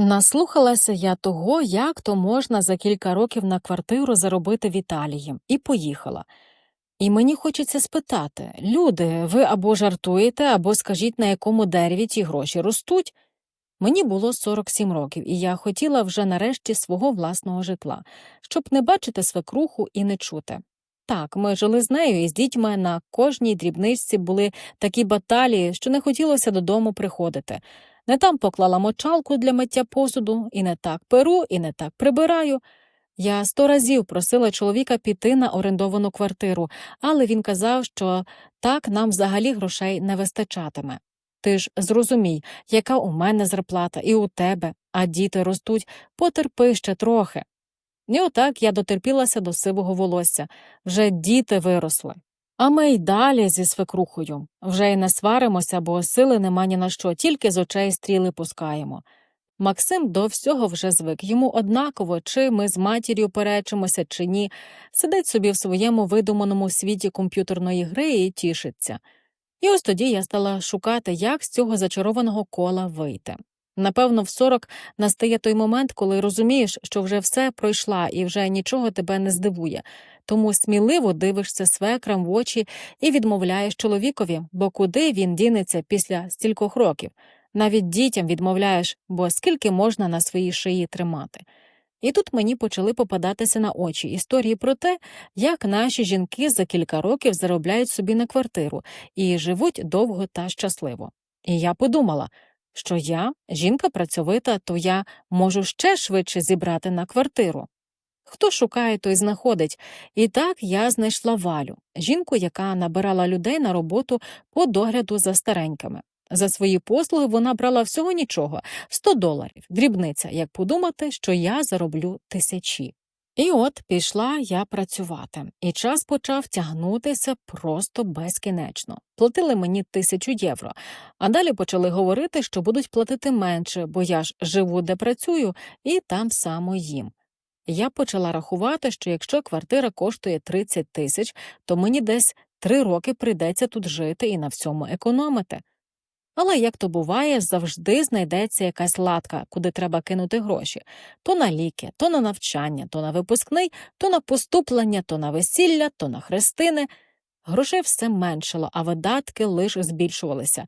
Наслухалася я того, як то можна за кілька років на квартиру заробити в Італії, і поїхала. І мені хочеться спитати люди, ви або жартуєте, або скажіть, на якому дереві ті гроші ростуть. Мені було 47 років, і я хотіла вже нарешті свого власного житла, щоб не бачити свекруху і не чути. Так, ми жили з нею і з дітьми на кожній дрібничці були такі баталії, що не хотілося додому приходити. Не там поклала мочалку для миття посуду, і не так перу, і не так прибираю. Я сто разів просила чоловіка піти на орендовану квартиру, але він казав, що так нам взагалі грошей не вистачатиме. Ти ж зрозумій, яка у мене зарплата і у тебе, а діти ростуть, потерпи ще трохи. І отак я дотерпілася до сивого волосся, вже діти виросли. А ми й далі зі свекрухою. Вже й не сваримося, бо сили нема ні на що, тільки з очей стріли пускаємо. Максим до всього вже звик, йому однаково, чи ми з матір'ю перечимося, чи ні, сидить собі в своєму видуманому світі комп'ютерної гри і тішиться. І ось тоді я стала шукати, як з цього зачарованого кола вийти. Напевно, в 40 настає той момент, коли розумієш, що вже все пройшла і вже нічого тебе не здивує, тому сміливо дивишся свекрам в очі і відмовляєш чоловікові, бо куди він дінеться після стількох років. Навіть дітям відмовляєш, бо скільки можна на своїй шиї тримати. І тут мені почали попадатися на очі історії про те, як наші жінки за кілька років заробляють собі на квартиру і живуть довго та щасливо. І я подумала, що я, жінка працьовита, то я можу ще швидше зібрати на квартиру. Хто шукає, той знаходить. І так я знайшла Валю, жінку, яка набирала людей на роботу по догляду за старенькими. За свої послуги вона брала всього нічого 100 доларів, дрібниця, як подумати, що я зароблю тисячі. І от пішла я працювати, і час почав тягнутися просто безкінечно. Платили мені тисячу євро, а далі почали говорити, що будуть платити менше, бо я ж живу, де працюю, і там само їм. Я почала рахувати, що якщо квартира коштує 30 тисяч, то мені десь три роки прийдеться тут жити і на всьому економити. Але як то буває, завжди знайдеться якась латка, куди треба кинути гроші то на ліки, то на навчання, то на випускний, то на поступлення, то на весілля, то на хрестини. Грошей все меншало, а видатки лише збільшувалися.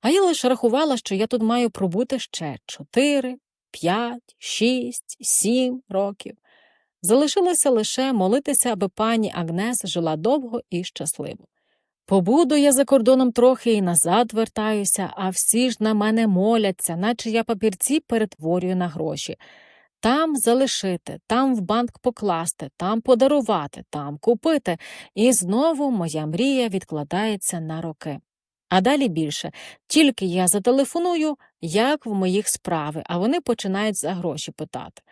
А я лише рахувала, що я тут маю пробути ще чотири, п'ять, шість, сім років. Залишилося лише молитися, аби пані Агнес жила довго і щасливо. Побуду я за кордоном трохи і назад вертаюся, а всі ж на мене моляться, наче я папірці перетворюю на гроші. Там залишити, там в банк покласти, там подарувати, там купити, і знову моя мрія відкладається на роки. А далі більше тільки я зателефоную, як в моїх справи, а вони починають за гроші питати.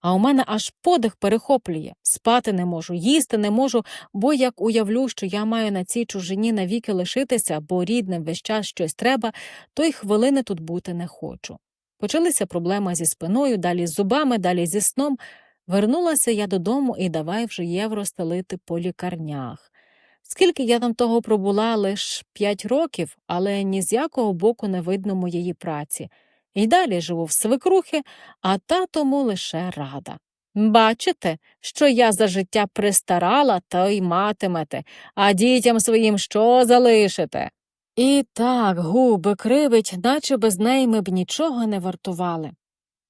А у мене аж подих перехоплює, спати не можу, їсти не можу, бо як уявлю, що я маю на цій чужині навіки лишитися, бо рідним весь час щось треба, то й хвилини тут бути не хочу. Почалися проблеми зі спиною, далі з зубами, далі зі сном. Вернулася я додому і давай вже євро стелити по лікарнях. Скільки я там того пробула, лиш п'ять років, але ні з якого боку не видно моєї праці. І далі живу в свекрухи, а та тому лише рада. Бачите, що я за життя пристарала, то й матимете, а дітям своїм що залишите? І так губи кривить, наче без неї ми б нічого не вартували.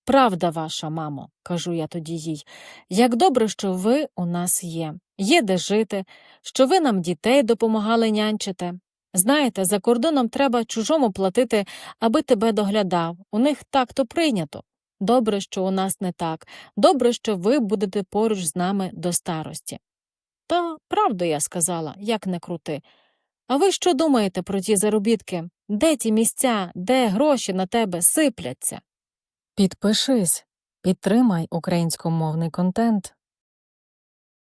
Правда ваша, мамо, кажу я тоді їй, як добре, що ви у нас є, є де жити, що ви нам дітей допомагали нянчити. Знаєте, за кордоном треба чужому платити, аби тебе доглядав. У них так то прийнято. Добре, що у нас не так, добре, що ви будете поруч з нами до старості. Та правду я сказала, як не крути. А ви що думаєте про ті заробітки? Де ті місця, де гроші на тебе сипляться? Підпишись, підтримай українськомовний контент.